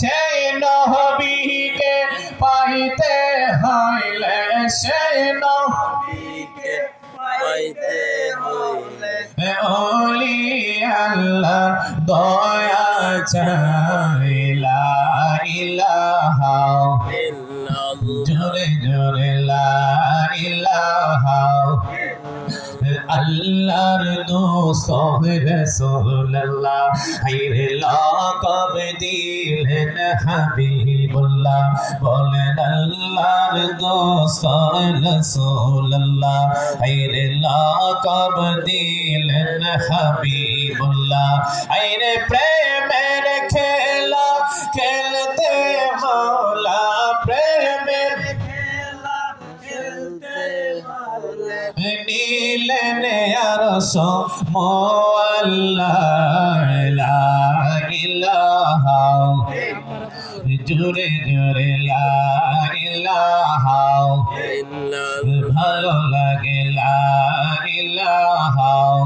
সেই নবীকে পাইতে হইলে সেই নবীকে পাইতে হইলে। ওলি আল্লাহ দয়া চাইলা ইলাহা জোরে জোরে লা ইলাহা আল্লাহর দোস্ত রসুল্লাহ হাইরে লাকব দিলেন হাবিবুল্লাহ। বলেন আল্লাহর দোস্ত রসুল্লাহ হাইরে লাকব দিলেন হাবিবুল্লাহ। হাইরে প্রেমের খেলা জোরে জোরে লাহাও ভালো লাগে লাহাও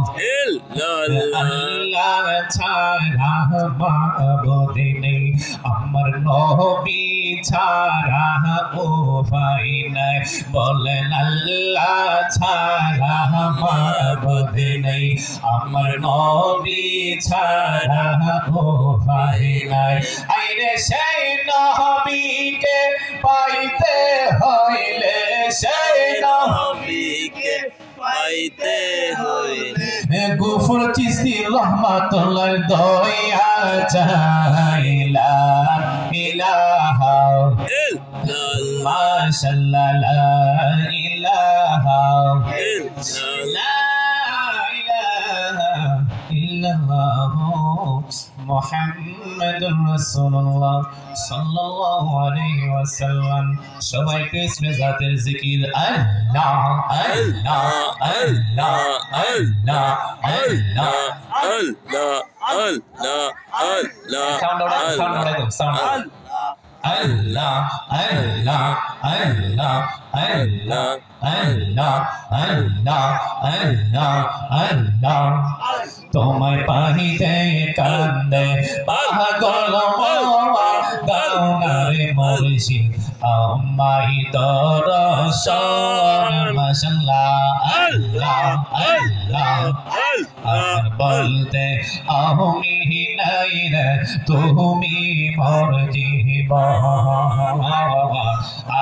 আল্লাহ ছাড়া পাবো দিনে আমার নবী ছাড়া ও ভাই নাই বলেন আল্লাহ ছাড়া মাবুদ নেই। আমার নবী ছাড়া ও ভাই নাই আইরে সেই নবীকে পাইতে হইলে, সেই নবীকে পাইতে হইলে। গুফর চিস্তি রহমাতুল্লাহ দয়া চাইলা ইলাহা ইল্লাল্লাহ মাশাল্লাহ লা ইলাহা ইল্লাল্লাহ লা ইলাহা ইল্লাল্লাহ মুহাম্মাদুর রাসূলুল্লাহ সাল্লাল্লাহু আলাইহি ওয়াসাল্লাম সবাইকে ইসমে জাতের জিকির আল্লাহ আল্লাহ আল্লাহ আল্লাহ আল্লাহ আল্লাহ আল্লাহ আল্লাহ সাউন্ড ওড়াই সাউন্ড দাও সাউন্ড আল্লাহ আল্লাহ আল্লাহ আল্লাহ আল্লাহ আল্লাহ আল্লাহ আল্লাহ। তোমায় পাহিতে কান্দে পাগল গাউনারে মরশি আমাই তর মাশাল্লাহ আল্লাহ আল্লাহ আর বলতে আমি নাই রে, তুমি জীবন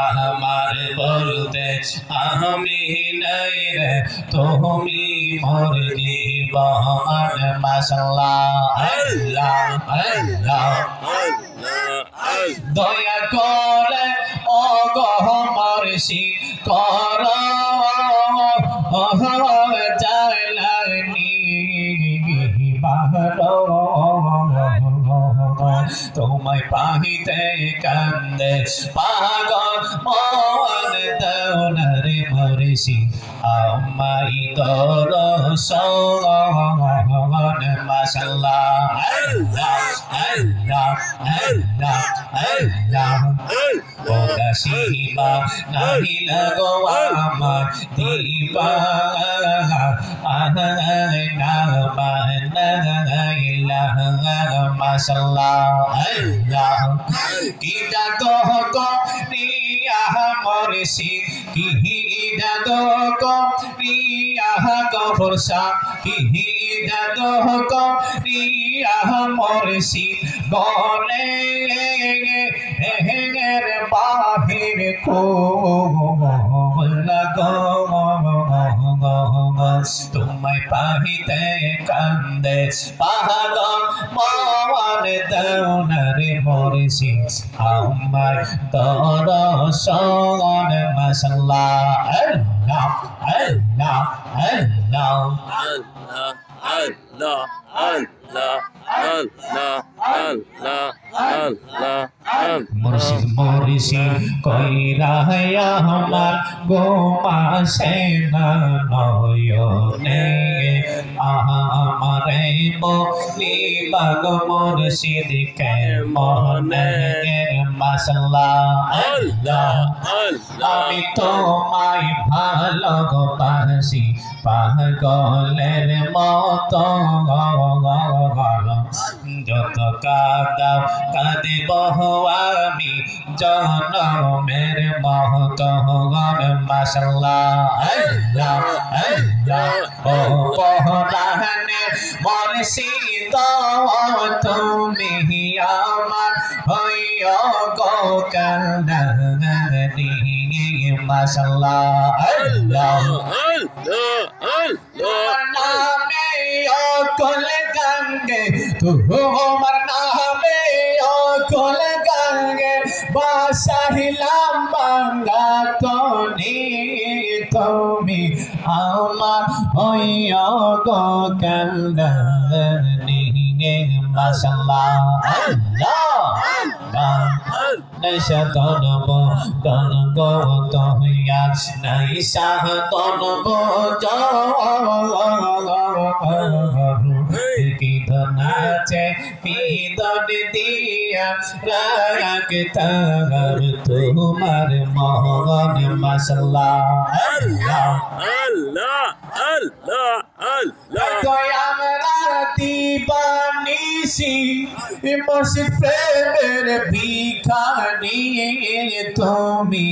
আমার বলতে আমি নাই রে, তুমি মোর জীবন মাশাল্লাহ, আল্লাহ আল্লাহ দয়া করে ও গহমর্ষি কর। আমায় পাহিতে কান্দে। পাগল মন দৌড়ে মরেছি। আমায় দরস। মাশাআল্লাহ আল্লাহ আল্লাহ আল্লাহ আল্লাহ পদাসীমা নাহি লাগো আমার দিবাহা আহানা মানা ইলাহ মাশাআল্লাহ আল্লাহ কিতা কহ কহ করছি। কিহি দাদক প্রিয়াহা গফরসা কিহি দাদক প্রিয়াহা মরছি বলে হেহের বাহির কো লাগো তো তোমায় পাহিতে কান্দে। পাহাগ মন দৌনরে মরসি আমার তর সগন মশাল্লাহ আল্লাহ আল্লাহ। আল্লাহ Allah, Allah, Allah, Allah, মুর্শিদ মরিসি কই রাহায়া আমার গোমা সেনা নয়নে আমারে বলি বাগ মুর্শিদ কে মনে মাসাল্লা আল্লাহ আমি তোমায় ভালো গো পাহাসি পাগলের মত যত কাদা কাঁদে বহা আমি জনমের মহতগণ মাসাল্লাহ আল্লাহ আল্লাহ ও পহরানে মরশিদ তুমি আমার হইয় গো কান্দানি মাসাল্লাহ আল্লাহ আল্লাহ আল্লাহ নামে অকল গঙ্গে তোমার চাহিলাম বাংলা তনি। তুমি আমার হইয় কালে মাসাল্লাহ নাইসা তনব তনব তহিয়া নাইসা তনব জন তার তোমার মোহন মশলা আল্লাহ আল্লাহ আল্লাহ আল্লাহ। আমরা দিবানিসি মসজিদ প্রেমের ভিখানি তুমি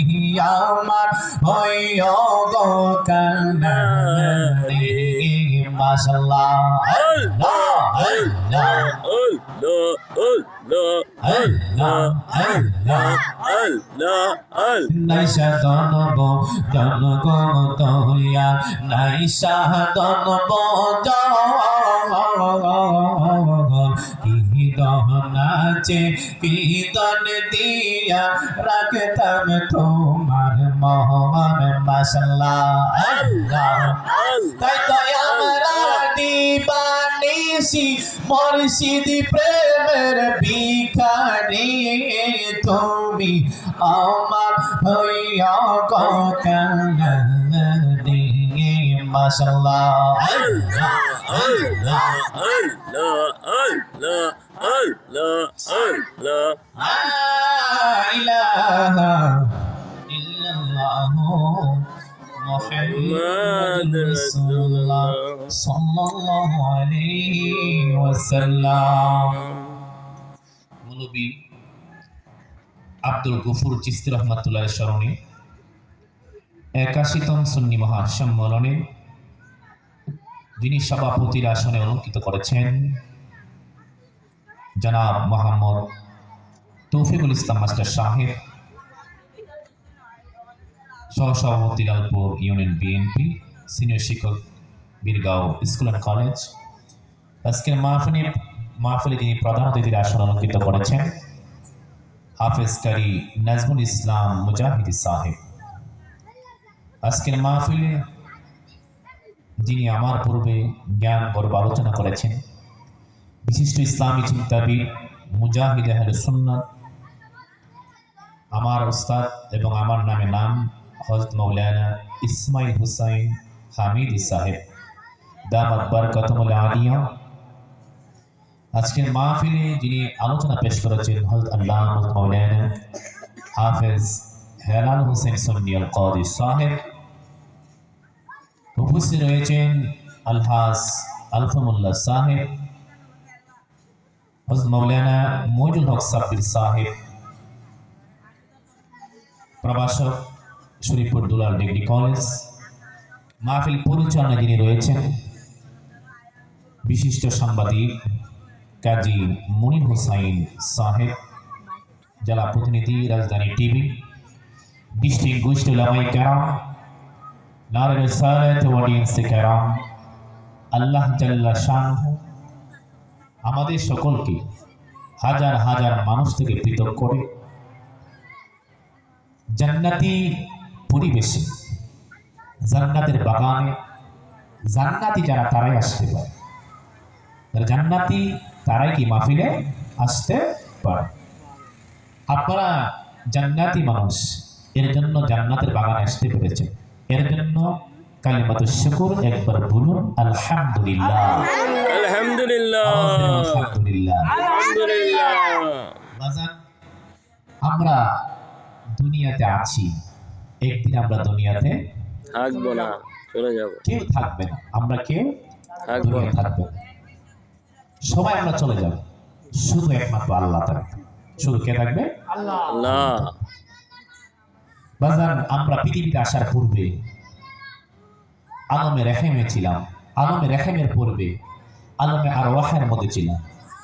আমার হইয় গো কান্নানি মাশাল্লাহ আল্লাহ আল্লাহ আল্লাহ আল্লাহ। নাইসা তনব জনগত হইয়া নাইসা তনব গহনাচে কীর্তন দিয়া রাখতাম তোমার মহান মশলা আল্লাহ তাই তো আমরা নিশি মর্শিদি প্রেমের বিখানে তুমি আমার হইয়া কথা মাশাল্লাহ La ilaha মুহাম্মাদুর রাসূলুল্লাহ সাল্লাল্লাহু আলাইহি ওয়াসাল্লাম মৌলবী আব্দুল গফুর চিস্তি রহমাতুল্লাহ স্মরণে একাশিতম সুন্নি মহাসম্মেলনে যিনি সভাপতির আসনে অলঙ্কিত করেছেন, জনাব মোহাম্মদ তৌফিকুল ইসলাম মাস্টার সাহেব সহসভাপতি লালপুর ইউনিয়ন বিএনপি সিনিয়র শিক্ষক বীরগাঁও স্কুল অ্যান্ড কলেজ আজকের মাহফিলে মাহফিলে যিনি প্রধান অতিথির আসন অলঙ্কিত করেছেন, হাফেজ কারি নাজমুল ইসলাম মুজাহিদি সাহেব। আজকের মাহফিলে যিনি আমার পূর্বে জ্ঞান, গর্ব আলোচনা করেছেন, বিশিষ্ট ইসলামী চিন্তাবিদ মুজাহিদ আহলে সুন্নাত আমার ওস্তাদ এবং আমার নামে নাম হজরত মৌলানা ইসমাইল হুসাইন হামিদি সাহেব দামাত বরকতমুল আলিয়া আজকের মাহফিলে যিনি আলোচনা পেশ করেছেন হজরত আল্লাহ মৌলানা হাফেজ হেলাল হোসেন সন্নিয়াল কাদি সাহেব উপস্থিত রয়েছেন আলহাস আলফামুল্লাহ সাহেব হজরত মৌলানা মইজুল হক সাব্বির সাহেব প্রভাষক শরীফপুর দুলাল ডিগ্রি কলেজ। মাহফিল পরিচালনায় যিনি রয়েছেন, বিশিষ্ট সাংবাদিক কাজী মনির হোসাইন সাহেব, জেলা প্রতিনিধি, রাজধানী টিভি, ডিস্ট্রিক্ট উলামাই কেরাম নারের সালাত অডিয়েন্স কেরাম, আল্লাহ জাল্লা শাহ আমাদের সকলকে হাজার হাজার মানুষ থেকে পৃথক করে জান্নাতি পরিবেশে জান্নাতের বাগানে জান্নাতি যারা তারাই আসতে পারে। যারা জান্নাতি তারাই কি মাহফিলে আসতে পারে। আপনারা জান্নাতি মানুষ এর জন্য জান্নাতের বাগানে আসতে পেরেছেন। এর জন্য কালিমাত শুকুর একবার বলুন আলহামদুলিল্লাহ। আলহামদুলিল্লাহ। আলহামদুলিল্লাহ। আলহামদুলিল্লাহ। আমরা দুনিয়াতে আছি একদিন আমরা দুনিয়াতে থাকব না চলে যাব। কেউ থাকবে না আমরা কেউ থাকব দুনিয়ায় থাকবে না। সবাই আমরা চলে যাব শুধু একমাত্র আল্লাহ থাকবে। শুধু কে থাকবে? আল্লাহ। বাজান আমরা পৃথিবীতে আসার পূর্বে আলমে রেহেমে ছিলাম আলমে রেহেমের পূর্বে আলমে আরওয়াহের মধ্যে ছিলাম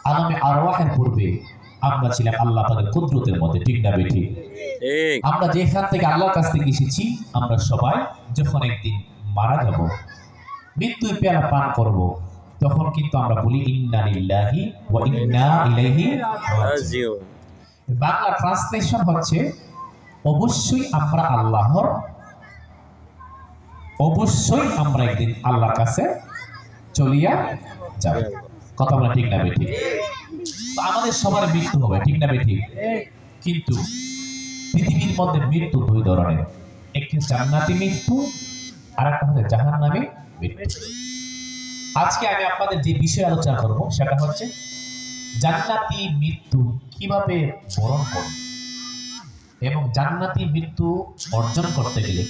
আলমে আরওয়াহের পূর্বে আমরা ছিলাম আল্লাহ তাদের কুদরতের মধ্যে ঠিক না বেঠি? আমরা যেখান থেকে আল্লাহর কাছ থেকে এসেছি আমরা সবাই যখন একদিন মারা যাব মৃত্যুর পেয়ালা পান করব তখন কিন্তু আমরা বলি ইন্না লিল্লাহি ওয়া ইন্না ইলাইহি রাজিউন। রাজিউন বাংলা ট্রান্সলেশন হচ্ছে অবশ্যই আমরা আল্লাহর অবশ্যই আমরা একদিন আল্লাহর কাছে চলিয়া যাব। কথা বলা ঠিক না বেঠিক তো আমাদের সবার মৃত্যু হবে, ঠিক না বেঠিক? কিন্তু পৃথিবীর মধ্যে মৃত্যু দুই ধরনের। একটি জান্নাতি মৃত্যু আর একটা হচ্ছে জাহান্নামী মৃত্যু। আজকে আমি আপনাদের যে বিষয়ে আলোচনা করব, সেটা হচ্ছে জান্নাতি মৃত্যু কীভাবে বরণ করব এবং জান্নাতি মৃত্যু অর্জন করতে গেলে